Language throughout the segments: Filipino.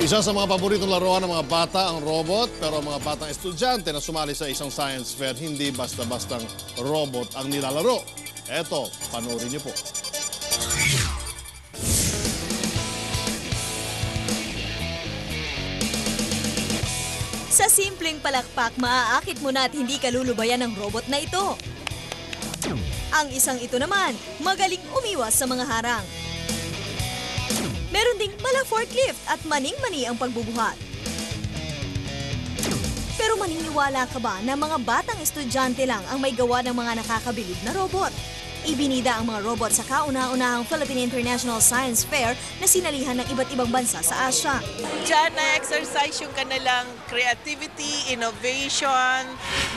Isa sa mga paboritong laruan ng mga bata ang robot, pero ang mga batang estudyante na sumali sa isang science fair, hindi basta-bastang robot ang nilalaro. Eto, panoorin niyo po. Sa simpleng palakpak, maaakit mo na at hindi ka lulubayan ng robot na ito. Ang isang ito naman, magaling umiwas sa mga harang. Mala forklift at maning-mani ang pagbubuhat. Pero maniniwala ka ba na mga batang estudyante lang ang may gawa ng mga nakakabilib na robot? Ibinida ang mga robot sa kauna-unahang Philippine International Science Fair na sinalihan ng iba't ibang bansa sa Asia. Diyan na-exercise yung kanilang creativity, innovation,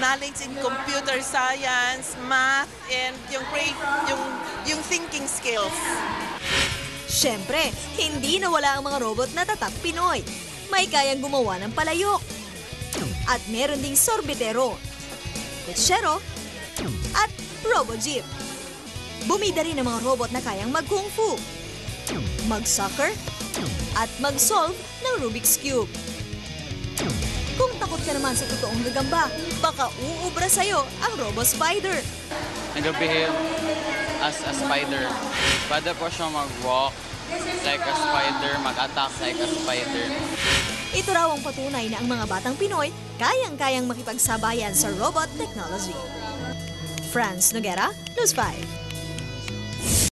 knowledge in computer science, math, and yung, yung, yung thinking skills. Siyempre, hindi nawala ang mga robot na tatak Pinoy. May kayang gumawa ng palayok. At meron ding sorbetero, kutsero, at robo-jeep. Bumida rin ang mga robot na kayang mag-kung fu, mag-soccer, at mag-solve ng Rubik's Cube. Kung takot ka naman sa totoong gagamba, baka uubra sa'yo ang Robo Spider. nag-behave as a spider. Pwede po siya mag-walk like a spider, mag-attack like a spider. Ito raw ang patunay na ang mga batang Pinoy kayang-kayang makipagsabayan sa robot technology. Franz Noguera, News 5.